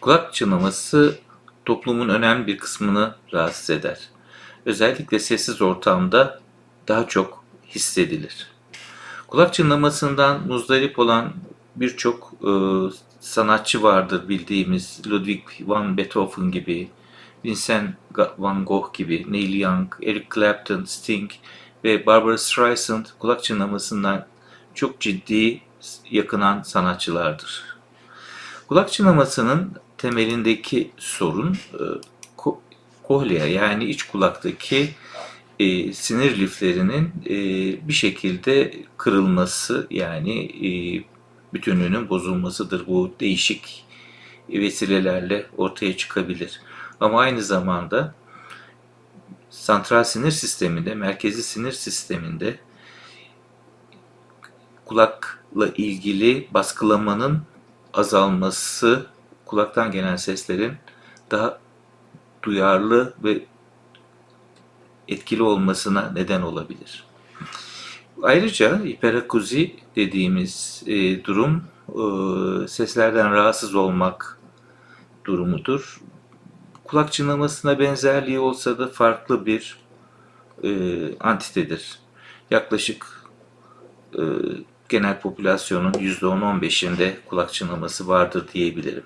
Kulak çınlaması toplumun önemli bir kısmını rahatsız eder. Özellikle sessiz ortamda daha çok hissedilir. Kulak çınlamasından muzdarip olan birçok e, sanatçı vardır bildiğimiz Ludwig van Beethoven gibi, Vincent van Gogh gibi, Neil Young, Eric Clapton, Sting ve Barbara Streisand kulak çınlamasından çok ciddi yakınan sanatçılardır. Kulak çınlamasının temelindeki sorun e, ko- kohlea yani iç kulaktaki e, sinir liflerinin e, bir şekilde kırılması yani e, bütünlüğünün bozulmasıdır. Bu değişik vesilelerle ortaya çıkabilir. Ama aynı zamanda santral sinir sisteminde, merkezi sinir sisteminde kulakla ilgili baskılamanın azalması kulaktan gelen seslerin daha duyarlı ve etkili olmasına neden olabilir. Ayrıca hiperakuzi dediğimiz e, durum e, seslerden rahatsız olmak durumudur. Kulak çınlamasına benzerliği olsa da farklı bir e, antitedir. Yaklaşık e, genel popülasyonun %10-15'inde kulak çınlaması vardır diyebilirim.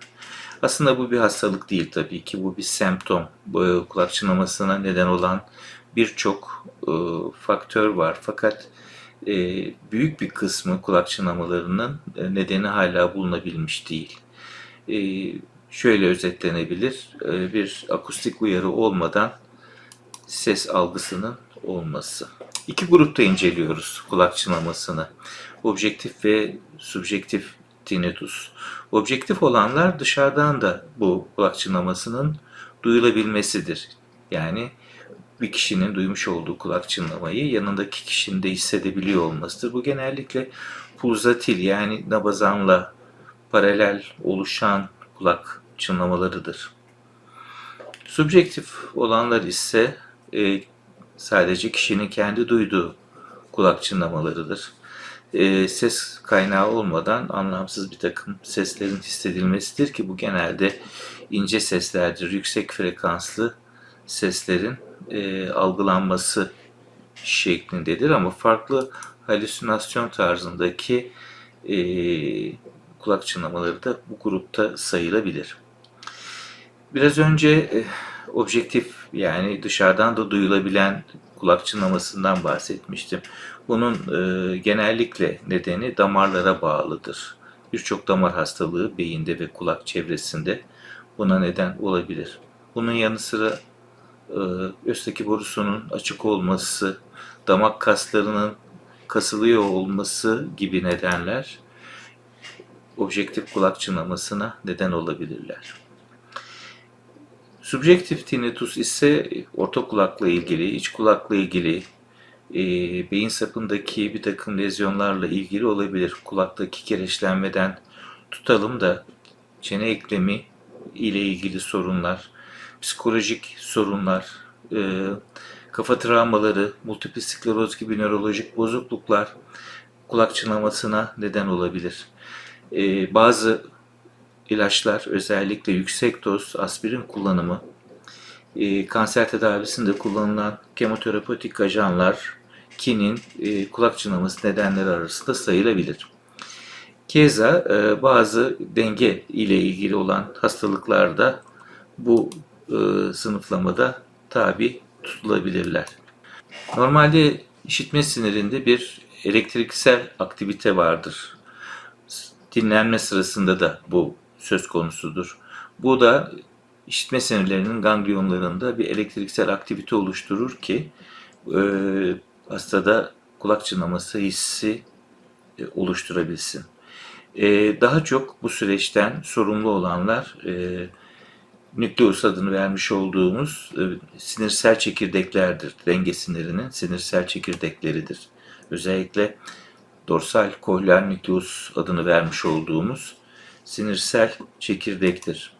Aslında bu bir hastalık değil tabii ki. Bu bir semptom. Bu kulak çınlamasına neden olan birçok e, faktör var. Fakat e, büyük bir kısmı kulak çınlamalarının e, nedeni hala bulunabilmiş değil. E, şöyle özetlenebilir. E, bir akustik uyarı olmadan ses algısının olması. İki grupta inceliyoruz kulak çınlamasını. Objektif ve subjektif tinnitus. Objektif olanlar dışarıdan da bu kulak çınlamasının duyulabilmesidir. Yani bir kişinin duymuş olduğu kulak çınlamayı yanındaki kişinin de hissedebiliyor olmasıdır. Bu genellikle pulsatil yani nabazanla paralel oluşan kulak çınlamalarıdır. Subjektif olanlar ise e, sadece kişinin kendi duyduğu kulak çınlamalarıdır. E, ses kaynağı olmadan anlamsız bir takım seslerin hissedilmesidir ki bu genelde ince seslerdir. Yüksek frekanslı seslerin e, algılanması şeklindedir ama farklı halüsinasyon tarzındaki e, kulak çınlamaları da bu grupta sayılabilir. Biraz önce e, objektif yani dışarıdan da duyulabilen kulak çınlamasından bahsetmiştim. Bunun e, genellikle nedeni damarlara bağlıdır. Birçok damar hastalığı beyinde ve kulak çevresinde buna neden olabilir. Bunun yanı sıra e, östaki borusunun açık olması, damak kaslarının kasılıyor olması gibi nedenler objektif kulak çınlamasına neden olabilirler. Subjektif tinnitus ise orta kulakla ilgili, iç kulakla ilgili, e, beyin sapındaki bir takım lezyonlarla ilgili olabilir. Kulaktaki kireçlenmeden tutalım da çene eklemi ile ilgili sorunlar, psikolojik sorunlar, e, kafa travmaları, multiple skleroz gibi nörolojik bozukluklar kulak çınlamasına neden olabilir. E, bazı ilaçlar özellikle yüksek doz aspirin kullanımı, e, kanser tedavisinde kullanılan kemoterapetik ajanlar, kinin e, kulak çınlaması nedenleri arasında sayılabilir. Keza e, bazı denge ile ilgili olan hastalıklarda bu e, sınıflamada tabi tutulabilirler. Normalde işitme sinirinde bir elektriksel aktivite vardır. Dinlenme sırasında da bu söz konusudur. Bu da işitme sinirlerinin ganglionlarında bir elektriksel aktivite oluşturur ki e, hastada kulak çınlaması hissi e, oluşturabilsin. E, daha çok bu süreçten sorumlu olanlar e, nükleus adını vermiş olduğumuz e, sinirsel çekirdeklerdir. Denge sinirinin sinirsel çekirdekleridir. Özellikle dorsal kohlear nükleus adını vermiş olduğumuz sinirsel çekirdektir.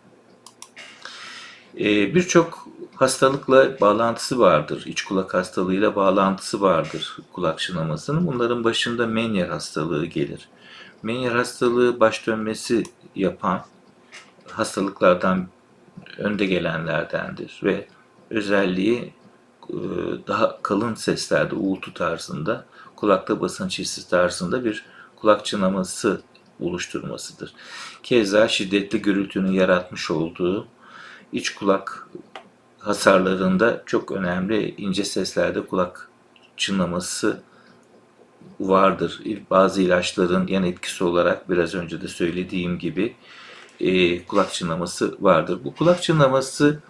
Ee, Birçok hastalıkla bağlantısı vardır. İç kulak hastalığıyla bağlantısı vardır kulak çınlamasının. Bunların başında Meniere hastalığı gelir. Meniere hastalığı baş dönmesi yapan hastalıklardan önde gelenlerdendir ve özelliği e, daha kalın seslerde uğultu tarzında kulakta basınç hissi tarzında bir kulak çınlaması oluşturmasıdır. Keza şiddetli gürültünün yaratmış olduğu iç kulak hasarlarında çok önemli ince seslerde kulak çınlaması vardır. Bazı ilaçların yan etkisi olarak biraz önce de söylediğim gibi e, kulak çınlaması vardır. Bu kulak çınlaması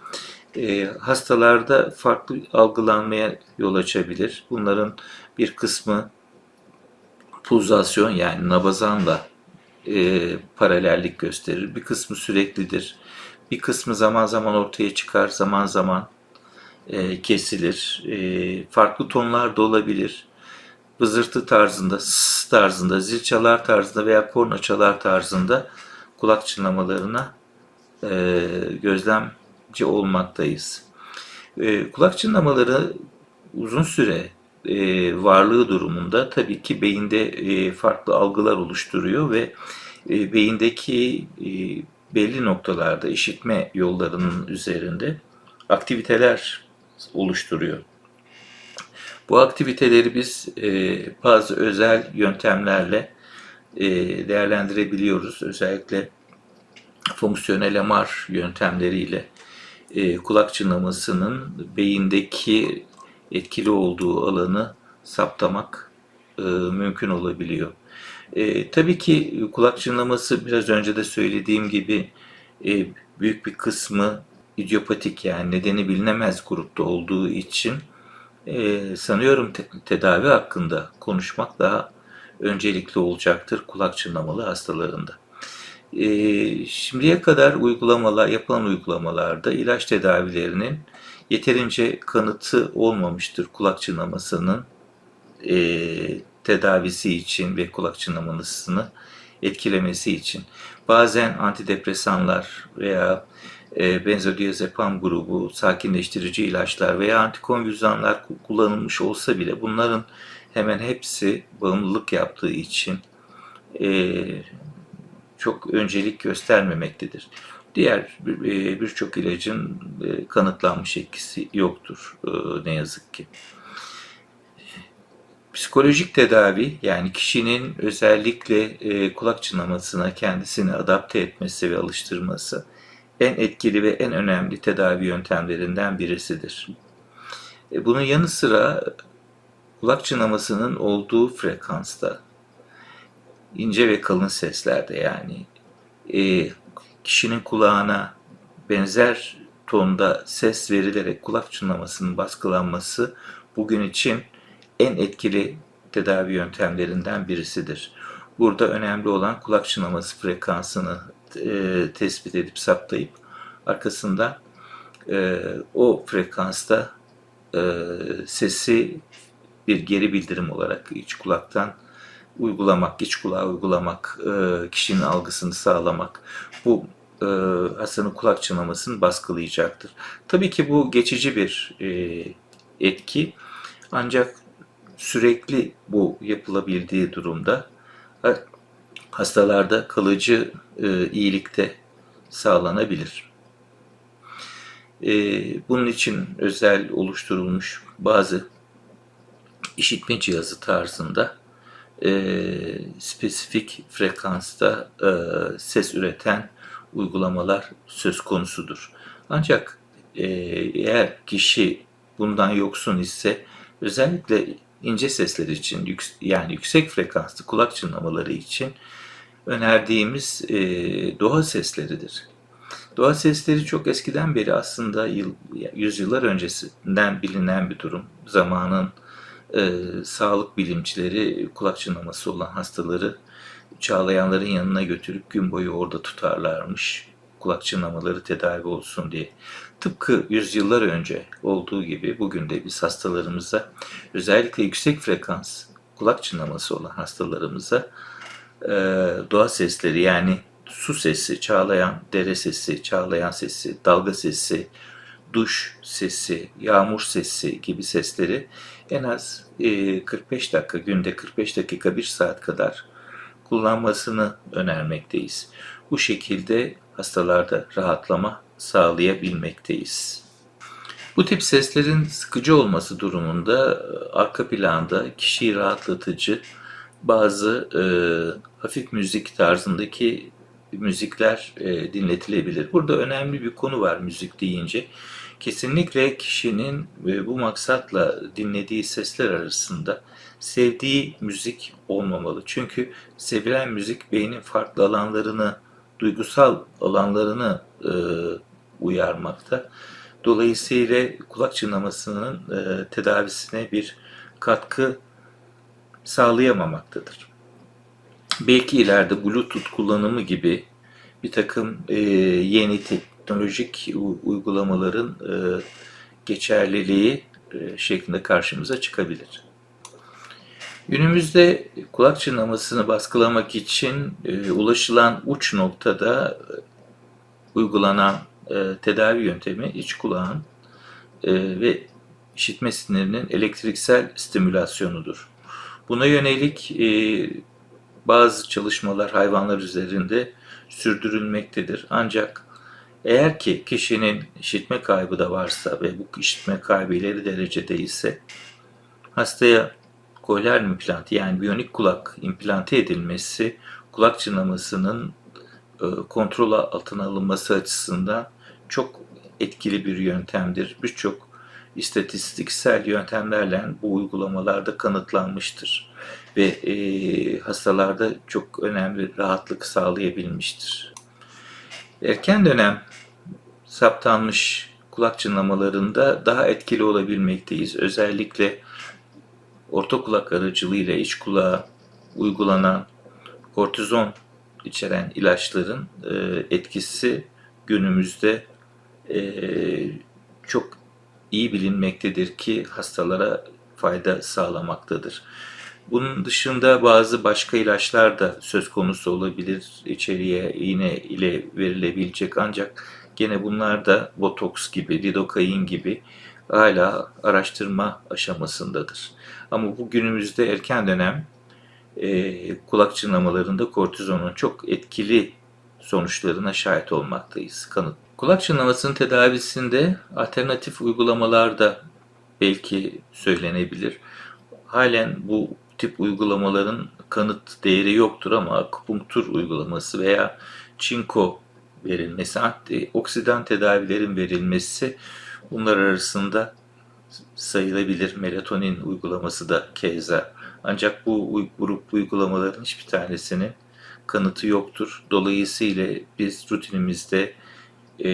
e, hastalarda farklı algılanmaya yol açabilir. Bunların bir kısmı pulsasyon yani nabazanla e, paralellik gösterir. Bir kısmı süreklidir. Bir kısmı zaman zaman ortaya çıkar, zaman zaman e, kesilir. E, farklı tonlar da olabilir. Vızırtı tarzında, ss tarzında, zil çalar tarzında veya porno çalar tarzında kulak çınlamalarına e, gözlemci olmaktayız. E, kulak çınlamaları uzun süre e, varlığı durumunda tabii ki beyinde e, farklı algılar oluşturuyor ve e, beyindeki e, belli noktalarda işitme yollarının üzerinde aktiviteler oluşturuyor. Bu aktiviteleri biz e, bazı özel yöntemlerle e, değerlendirebiliyoruz. Özellikle fonksiyonel MR yöntemleriyle e, kulak çınlamasının beyindeki etkili olduğu alanı saptamak e, mümkün olabiliyor. E, tabii ki kulak çınlaması biraz önce de söylediğim gibi e, büyük bir kısmı idiopatik yani nedeni bilinemez grupta olduğu için e, sanıyorum te- tedavi hakkında konuşmak daha öncelikli olacaktır kulak çınlamalı hastalarında. E, şimdiye kadar uygulamalar, yapılan uygulamalarda ilaç tedavilerinin yeterince kanıtı olmamıştır kulak çınlamasının e, tedavisi için ve kulak çınlamasını etkilemesi için. Bazen antidepresanlar veya e, benzodiazepam grubu, sakinleştirici ilaçlar veya antikonvülsanlar kullanılmış olsa bile bunların hemen hepsi bağımlılık yaptığı için e, çok öncelik göstermemektedir. Diğer e, birçok ilacın e, kanıtlanmış etkisi yoktur e, ne yazık ki. Psikolojik tedavi yani kişinin özellikle kulak çınlamasına kendisini adapte etmesi ve alıştırması en etkili ve en önemli tedavi yöntemlerinden birisidir. Bunun yanı sıra kulak çınlamasının olduğu frekansta ince ve kalın seslerde yani kişinin kulağına benzer tonda ses verilerek kulak çınlamasının baskılanması bugün için en etkili tedavi yöntemlerinden birisidir. Burada önemli olan kulak çınlaması frekansını e, tespit edip saptayıp arkasında e, o frekansta e, sesi bir geri bildirim olarak iç kulaktan uygulamak, iç kulağa uygulamak, e, kişinin algısını sağlamak bu e, hastanın kulak çınlamasını baskılayacaktır. Tabii ki bu geçici bir e, etki ancak sürekli bu yapılabildiği durumda hastalarda kalıcı e, iyilikte sağlanabilir. E, bunun için özel oluşturulmuş bazı işitme cihazı tarzında e, spesifik frekansta e, ses üreten uygulamalar söz konusudur. Ancak e, eğer kişi bundan yoksun ise özellikle ince sesler için yani yüksek frekanslı kulak çınlamaları için önerdiğimiz e, doğa sesleridir. Doğa sesleri çok eskiden beri aslında yıl, yüzyıllar öncesinden bilinen bir durum. Zamanın e, sağlık bilimcileri kulak çınlaması olan hastaları çağlayanların yanına götürüp gün boyu orada tutarlarmış. Kulak çınlamaları tedavi olsun diye. Tıpkı yüzyıllar önce olduğu gibi bugün de biz hastalarımıza özellikle yüksek frekans kulak çınlaması olan hastalarımıza e, doğa sesleri yani su sesi, çağlayan dere sesi, çağlayan sesi, dalga sesi, duş sesi, yağmur sesi gibi sesleri en az e, 45 dakika, günde 45 dakika, 1 saat kadar kullanmasını önermekteyiz. Bu şekilde hastalarda rahatlama sağlayabilmekteyiz. Bu tip seslerin sıkıcı olması durumunda e, arka planda kişiyi rahatlatıcı bazı e, hafif müzik tarzındaki müzikler e, dinletilebilir. Burada önemli bir konu var müzik deyince. Kesinlikle kişinin e, bu maksatla dinlediği sesler arasında sevdiği müzik olmamalı. Çünkü sevilen müzik beynin farklı alanlarını, duygusal alanlarını e, uyarmakta. Dolayısıyla kulak çınlamasının e, tedavisine bir katkı sağlayamamaktadır. Belki ileride Bluetooth kullanımı gibi bir takım e, yeni teknolojik uygulamaların e, geçerliliği e, şeklinde karşımıza çıkabilir. Günümüzde kulak çınlamasını baskılamak için e, ulaşılan uç noktada e, uygulanan e, tedavi yöntemi iç kulağın e, ve işitme sinirinin elektriksel stimülasyonudur. Buna yönelik e, bazı çalışmalar hayvanlar üzerinde sürdürülmektedir. Ancak eğer ki kişinin işitme kaybı da varsa ve bu işitme kaybı ileri derecede ise hastaya kohlear implant yani biyonik kulak implante edilmesi kulak çınlamasının e, kontrol altına alınması açısından çok etkili bir yöntemdir. Birçok istatistiksel yöntemlerle bu uygulamalarda kanıtlanmıştır ve e, hastalarda çok önemli rahatlık sağlayabilmiştir. Erken dönem saptanmış kulak çınlamalarında daha etkili olabilmekteyiz. Özellikle orta kulak aracılığıyla iç kulağa uygulanan kortizon içeren ilaçların e, etkisi günümüzde e, çok iyi bilinmektedir ki hastalara fayda sağlamaktadır. Bunun dışında bazı başka ilaçlar da söz konusu olabilir. İçeriye iğne ile verilebilecek ancak gene bunlar da botoks gibi, lidokain gibi hala araştırma aşamasındadır. Ama bu günümüzde erken dönem e, kulak çınlamalarında kortizonun çok etkili sonuçlarına şahit olmaktayız. Kanıt. Kulak çınlamasının tedavisinde alternatif uygulamalar da belki söylenebilir. Halen bu tip uygulamaların kanıt değeri yoktur ama akupunktur uygulaması veya çinko verilmesi, antioksidan tedavilerin verilmesi bunlar arasında sayılabilir. Melatonin uygulaması da keza. Ancak bu grup uygulamaların hiçbir tanesinin kanıtı yoktur. Dolayısıyla biz rutinimizde e,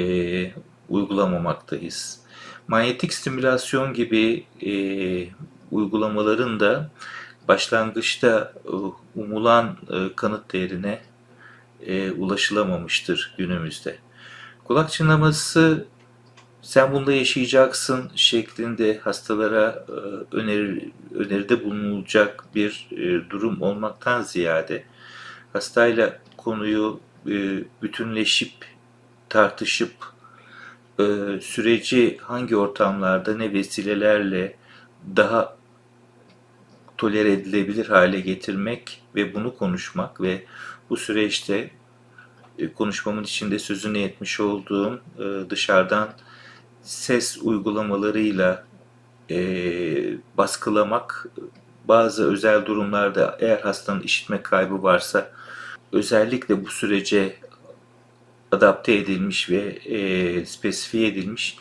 uygulamamaktayız. Manyetik stimülasyon gibi e, uygulamaların da başlangıçta e, umulan e, kanıt değerine e, ulaşılamamıştır günümüzde. Kulak çınlaması sen bunda yaşayacaksın şeklinde hastalara öneri, öneride bulunulacak bir durum olmaktan ziyade hastayla konuyu bütünleşip tartışıp süreci hangi ortamlarda ne vesilelerle daha tolere edilebilir hale getirmek ve bunu konuşmak ve bu süreçte e, konuşmamın içinde sözünü etmiş olduğum e, dışarıdan ses uygulamalarıyla e, baskılamak bazı özel durumlarda eğer hastanın işitme kaybı varsa özellikle bu sürece adapte edilmiş ve e, spesifiye edilmiş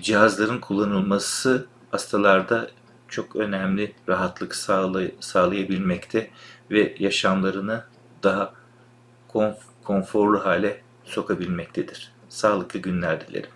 cihazların kullanılması hastalarda çok önemli rahatlık sağlay sağlayabilmekte ve yaşamlarını daha konf konforlu hale sokabilmektedir. Sağlıklı günler dilerim.